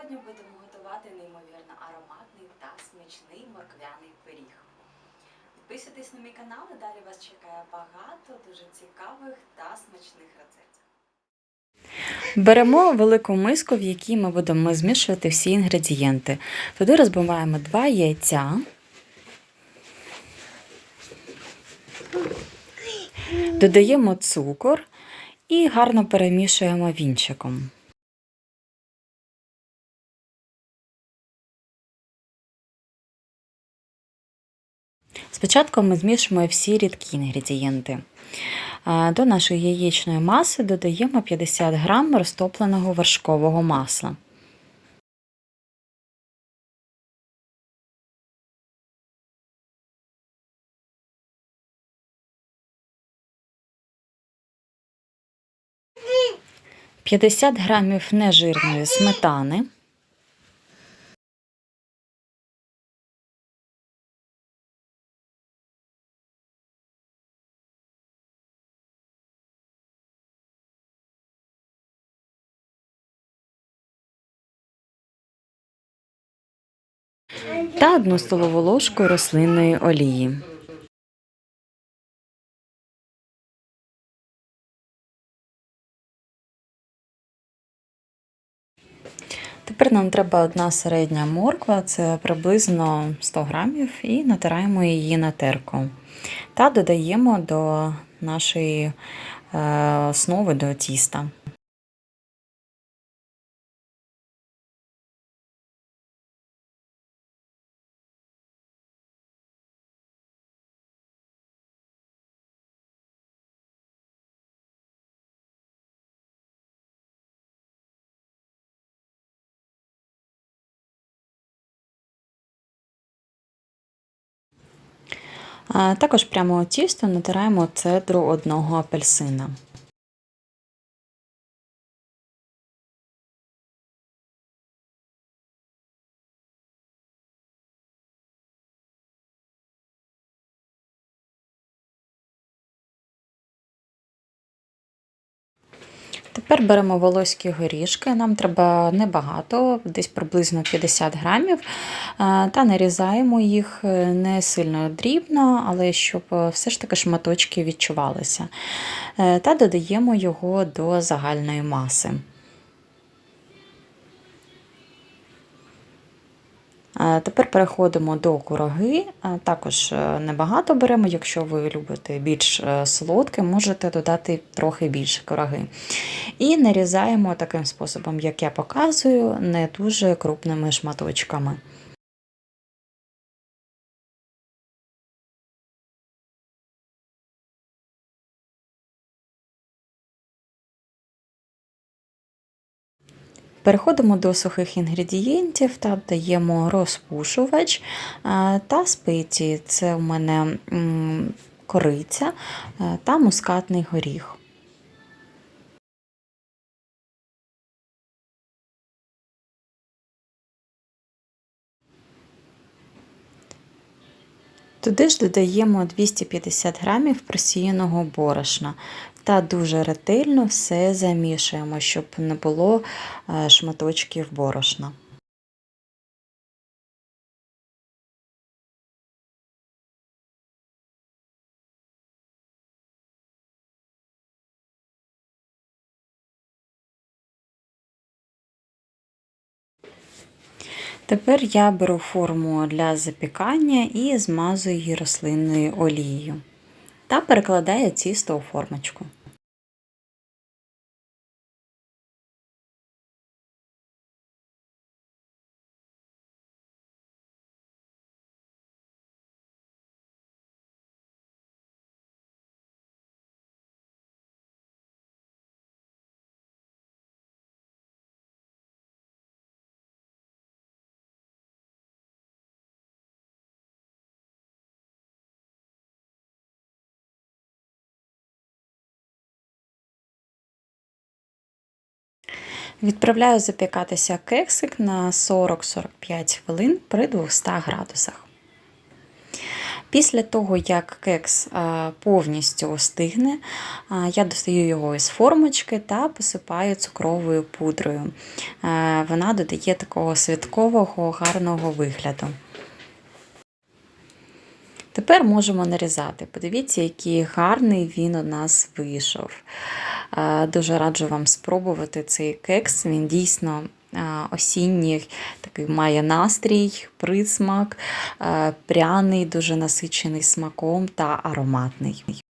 Сьогодні будемо готувати неймовірно ароматний та смачний морквяний пиріг. Підписуйтесь на мій канал, і далі вас чекає багато дуже цікавих та смачних рецептів. Беремо велику миску, в якій ми будемо змішувати всі інгредієнти. Туди розбиваємо два яйця. Додаємо цукор і гарно перемішуємо вінчиком. Спочатку ми змішуємо всі рідкі інгредієнти. До нашої яєчної маси додаємо 50 г розтопленого вершкового масла. П'ятдесят грамів нежирної сметани. Та 1 столову ложку рослинної олії. Тепер нам треба одна середня морква, це приблизно 100 грамів, і натираємо її на терку. Та додаємо до нашої е, основи до тіста. Також прямо тісто натираємо цедру одного апельсина. Тепер беремо волоські горішки, нам треба небагато, десь приблизно 50 грамів, е, та нарізаємо їх е, не сильно дрібно, але щоб е, все ж таки шматочки відчувалися. Та додаємо його до загальної маси. Тепер переходимо до кураги. Також е, небагато беремо, якщо ви любите більш е, солодке, можете додати трохи більше кураги. І нарізаємо таким способом, як я показую, не дуже крупними шматочками. Переходимо до сухих інгредієнтів та даємо розпушувач та спеції. Це у мене кориця та мускатний горіх. Туди ж додаємо 250 грамів просіяного борошна та дуже ретельно все замішуємо, щоб не було е, шматочків борошна. Тепер я беру форму для запікання і змазую її рослинною олією та перекладає тісто у формочку. Відправляю запікатися кексик на 40-45 хвилин при 200 градусах. Після того, як кекс е, повністю остигне, е, я достаю його із формочки та посипаю цукровою пудрою. Е, Вона додає такого святкового гарного вигляду. Тепер можемо нарізати. Подивіться, який гарний він у нас вийшов. Е, Дуже раджу вам спробувати цей кекс. Він дійсно е, осінній, такий має настрій, присмак, е, пряний, дуже насичений смаком та ароматний.